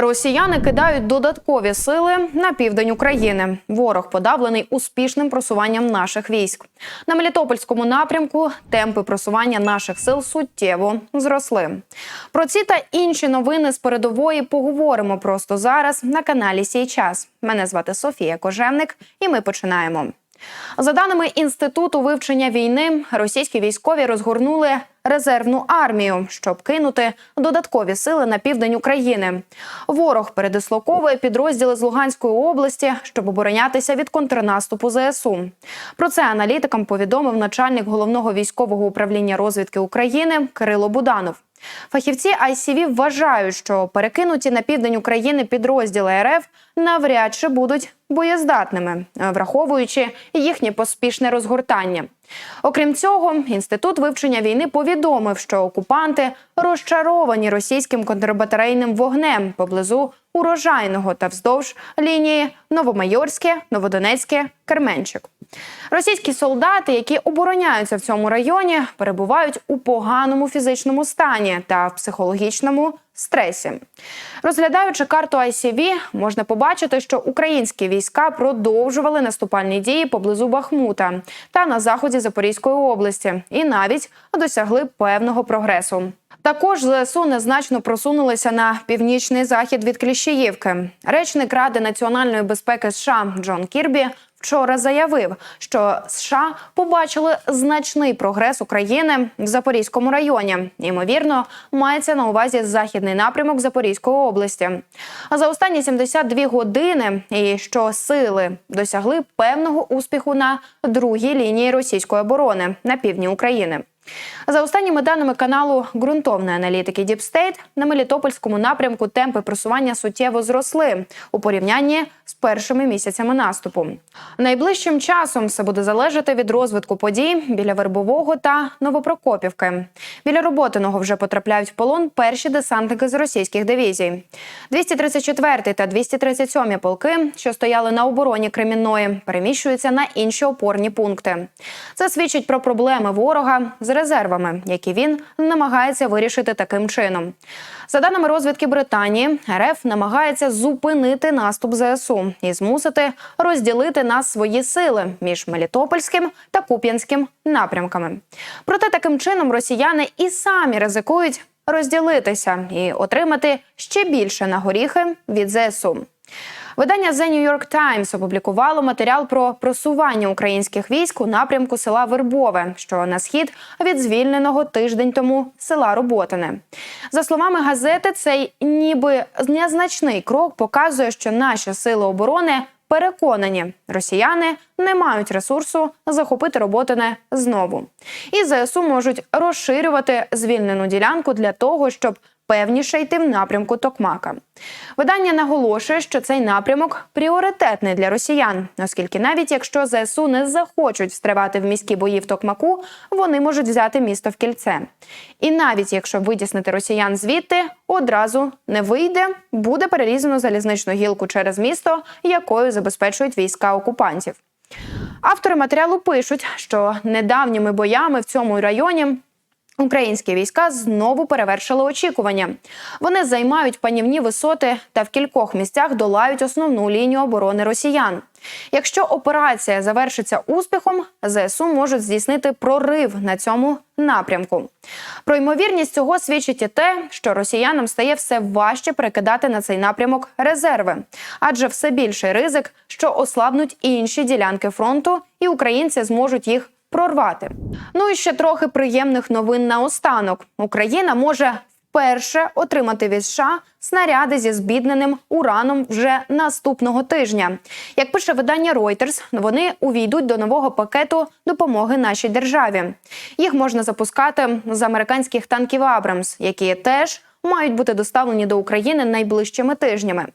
Росіяни кидають додаткові сили на південь України. Ворог подавлений успішним просуванням наших військ. На Мелітопольському напрямку темпи просування наших сил суттєво зросли. Про ці та інші новини з передової поговоримо просто зараз на каналі Сій час. Мене звати Софія Кожевник, і ми починаємо. За даними інституту вивчення війни, російські військові розгорнули резервну армію, щоб кинути додаткові сили на південь України. Ворог передислоковує підрозділи з Луганської області, щоб оборонятися від контрнаступу ЗСУ. Про це аналітикам повідомив начальник головного військового управління розвідки України Кирило Буданов. Фахівці ICV вважають, що перекинуті на південь України підрозділи РФ навряд чи будуть боєздатними, враховуючи їхнє поспішне розгортання. Окрім цього, інститут вивчення війни повідомив, що окупанти розчаровані російським контрбатарейним вогнем поблизу урожайного та вздовж лінії Новомайорське, Новодонецьке, Керменчик. Російські солдати, які обороняються в цьому районі, перебувають у поганому фізичному стані та в психологічному стресі. Розглядаючи карту ICV, можна побачити, що українські війська продовжували наступальні дії поблизу Бахмута та на заході Запорізької області, і навіть досягли певного прогресу. Також ЗСУ незначно просунулися на північний захід від Кліщіївки. Речник Ради національної безпеки США Джон Кірбі вчора заявив, що США побачили значний прогрес України в Запорізькому районі. Ймовірно, мається на увазі західний напрямок Запорізької області. А за останні 72 години і що сили досягли певного успіху на другій лінії російської оборони на півдні України. За останніми даними каналу ґрунтовної аналітики State, на Мелітопольському напрямку темпи просування суттєво зросли у порівнянні з першими місяцями наступу. Найближчим часом все буде залежати від розвитку подій біля Вербового та Новопрокопівки. Біля Роботиного вже потрапляють в полон перші десантники з російських дивізій. 234 та 237 полки, що стояли на обороні Кремінної, переміщуються на інші опорні пункти. Це свідчить про проблеми ворога з резервами, які він намагається вирішити таким чином. За даними розвідки Британії, РФ намагається зупинити наступ ЗСУ і змусити розділити на свої сили між Мелітопольським та Куп'янським напрямками. Проте таким чином росіяни і самі ризикують розділитися і отримати ще більше на горіхи від ЗСУ. Видання The New York Times опублікувало матеріал про просування українських військ у напрямку села Вербове, що на схід від звільненого тиждень тому села Роботине. За словами газети, цей ніби незначний крок показує, що наші сили оборони переконані, росіяни не мають ресурсу захопити Роботине знову. І ЗСУ можуть розширювати звільнену ділянку для того, щоб певніше йти в напрямку Токмака. Видання наголошує, що цей напрямок пріоритетний для росіян, оскільки навіть якщо ЗСУ не захочуть встривати в міські бої в Токмаку, вони можуть взяти місто в кільце. І навіть якщо витіснити росіян звідти, одразу не вийде, буде перерізано залізничну гілку через місто, якою забезпечують війська окупантів. Автори матеріалу пишуть, що недавніми боями в цьому районі Українські війська знову перевершили очікування. Вони займають панівні висоти та в кількох місцях долають основну лінію оборони росіян. Якщо операція завершиться успіхом, ЗСУ можуть здійснити прорив на цьому напрямку. Про ймовірність цього свідчить і те, що росіянам стає все важче перекидати на цей напрямок резерви, адже все більший ризик, що ослабнуть інші ділянки фронту, і українці зможуть їх прорвати. Ну і ще трохи приємних новин наостанок. Україна може вперше отримати від США снаряди зі збідненим ураном вже наступного тижня. Як пише видання Reuters, вони увійдуть до нового пакету допомоги нашій державі. Їх можна запускати з американських танків Абрамс, які теж мають бути доставлені до України найближчими тижнями.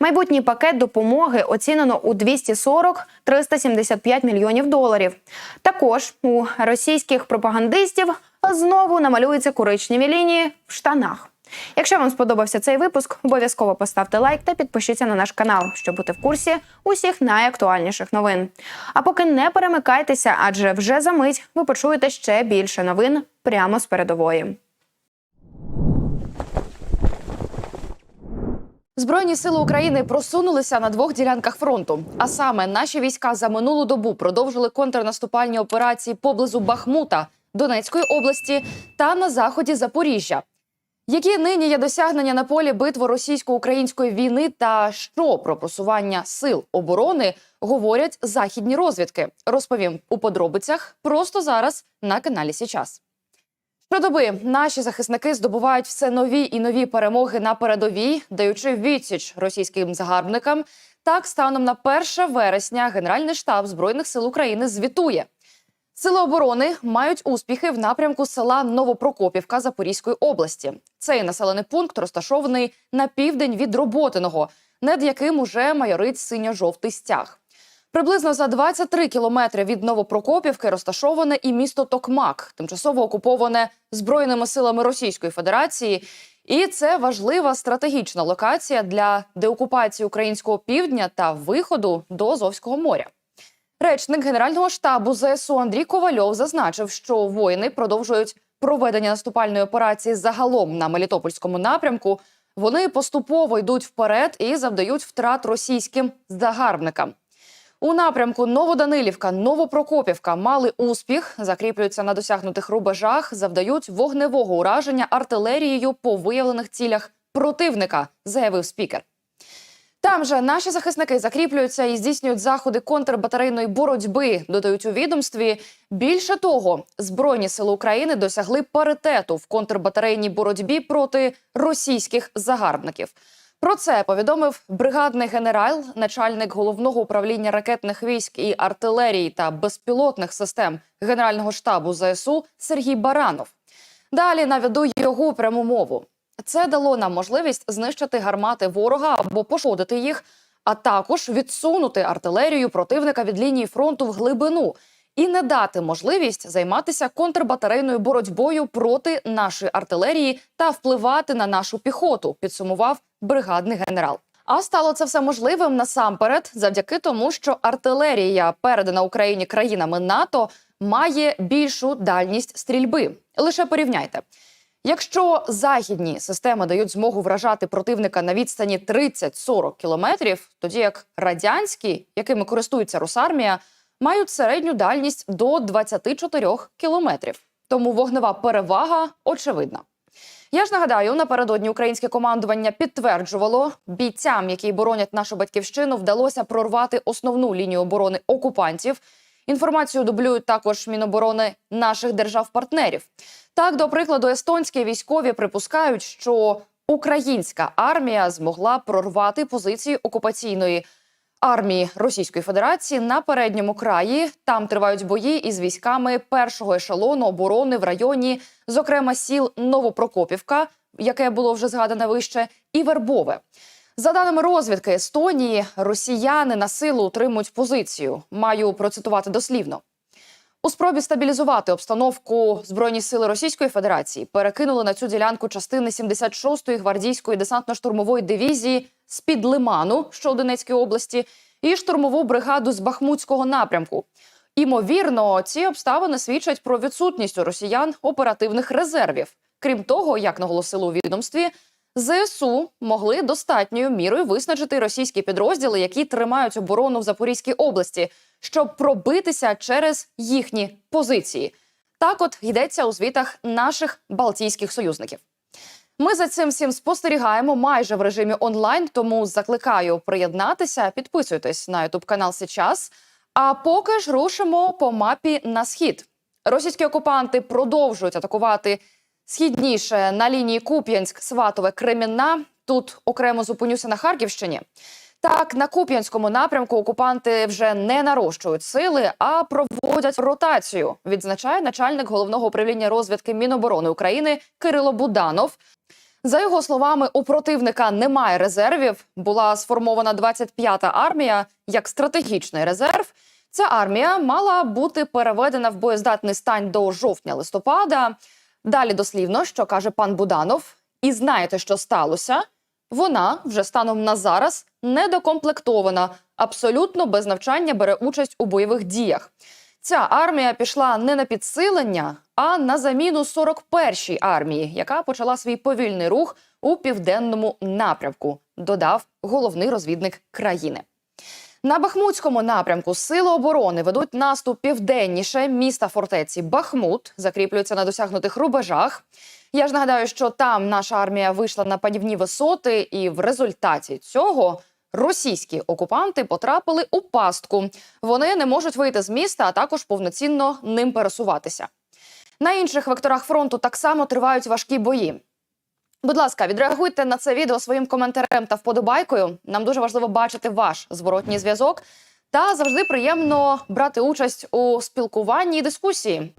Майбутній пакет допомоги оцінено у 240-375 мільйонів доларів. Також у російських пропагандистів знову намалюються коричневі лінії в штанах. Якщо вам сподобався цей випуск, обов'язково поставте лайк та підпишіться на наш канал, щоб бути в курсі усіх найактуальніших новин. А поки не перемикайтеся, адже вже за мить ви почуєте ще більше новин прямо з передової. Збройні сили України просунулися на двох ділянках фронту. А саме наші війська за минулу добу продовжили контрнаступальні операції поблизу Бахмута, Донецької області та на заході Запоріжжя. Які нині є досягнення на полі битви російсько-української війни та що про просування сил оборони говорять західні розвідки? Розповім у подробицях просто зараз на каналі Січас. Щодоби наші захисники здобувають все нові і нові перемоги на передовій, даючи відсіч російським загарбникам. Так, станом на 1 вересня Генеральний штаб збройних сил України звітує. Сили оборони мають успіхи в напрямку села Новопрокопівка Запорізької області. Цей населений пункт розташований на південь від Роботиного, над яким уже майорить синьо-жовтий стяг. Приблизно за 23 кілометри від Новопрокопівки розташоване і місто Токмак, тимчасово окуповане збройними силами Російської Федерації. І це важлива стратегічна локація для деокупації українського півдня та виходу до Азовського моря. Речник Генерального штабу ЗСУ Андрій Ковальов зазначив, що воїни продовжують проведення наступальної операції загалом на Мелітопольському напрямку. Вони поступово йдуть вперед і завдають втрат російським загарбникам. У напрямку Новоданилівка, Новопрокопівка мали успіх, закріплюються на досягнутих рубежах, завдають вогневого ураження артилерією по виявлених цілях противника, заявив спікер. Там же наші захисники закріплюються і здійснюють заходи контрбатарейної боротьби. Додають у відомстві. Більше того, збройні сили України досягли паритету в контрбатарейній боротьбі проти російських загарбників. Про це повідомив бригадний генерал, начальник головного управління ракетних військ і артилерії та безпілотних систем Генерального штабу ЗСУ Сергій Баранов. Далі наведу його пряму мову. Це дало нам можливість знищити гармати ворога або пошкодити їх, а також відсунути артилерію противника від лінії фронту в глибину і не дати можливість займатися контрбатарейною боротьбою проти нашої артилерії та впливати на нашу піхоту. Підсумував бригадний генерал. А стало це все можливим насамперед завдяки тому, що артилерія, передана Україні країнами НАТО, має більшу дальність стрільби. Лише порівняйте. Якщо західні системи дають змогу вражати противника на відстані 30-40 кілометрів, тоді як радянські, якими користується Росармія, мають середню дальність до 24 кілометрів. Тому вогнева перевага очевидна. Я ж нагадаю, напередодні українське командування підтверджувало бійцям, які боронять нашу батьківщину, вдалося прорвати основну лінію оборони окупантів. Інформацію дублюють також Міноборони наших держав-партнерів. Так, до прикладу, естонські військові припускають, що українська армія змогла прорвати позиції окупаційної армії Російської Федерації на передньому краї. Там тривають бої із військами першого ешелону оборони в районі, зокрема сіл Новопрокопівка, яке було вже згадане вище, і Вербове. За даними розвідки Естонії, росіяни на силу утримують позицію. Маю процитувати дослівно. У спробі стабілізувати обстановку збройні сили Російської Федерації перекинули на цю ділянку частини 76-ї гвардійської десантно-штурмової дивізії з під Лиману, що у Донецькій області, і штурмову бригаду з Бахмутського напрямку. Імовірно, ці обставини свідчать про відсутність у росіян оперативних резервів. Крім того, як наголосили у відомстві, ЗСУ могли достатньою мірою виснажити російські підрозділи, які тримають оборону в Запорізькій області, щоб пробитися через їхні позиції. Так, от йдеться у звітах наших балтійських союзників. Ми за цим всім спостерігаємо майже в режимі онлайн, тому закликаю приєднатися, підписуйтесь на ютуб канал Сейчас. А поки ж рушимо по мапі на схід. Російські окупанти продовжують атакувати східніше на лінії Куп'янськ, Сватове, Кремінна. Тут окремо зупинюся на Харківщині. Так, на Куп'янському напрямку окупанти вже не нарощують сили, а проводять ротацію. Відзначає начальник головного управління розвідки Міноборони України Кирило Буданов. За його словами, у противника немає резервів. Була сформована 25-та армія як стратегічний резерв. Ця армія мала бути переведена в боєздатний стан до жовтня-листопада. Далі дослівно, що каже пан Буданов, і знаєте, що сталося? Вона вже станом на зараз недокомплектована, абсолютно без навчання бере участь у бойових діях. Ця армія пішла не на підсилення, а на заміну 41-й армії, яка почала свій повільний рух у південному напрямку, додав головний розвідник країни. На Бахмутському напрямку сили оборони ведуть наступ південніше міста фортеці Бахмут, закріплюються на досягнутих рубежах. Я ж нагадаю, що там наша армія вийшла на панівні висоти, і в результаті цього російські окупанти потрапили у пастку. Вони не можуть вийти з міста, а також повноцінно ним пересуватися. На інших векторах фронту так само тривають важкі бої. Будь ласка, відреагуйте на це відео своїм коментарем та вподобайкою. Нам дуже важливо бачити ваш зворотній зв'язок. Та завжди приємно брати участь у спілкуванні і дискусії.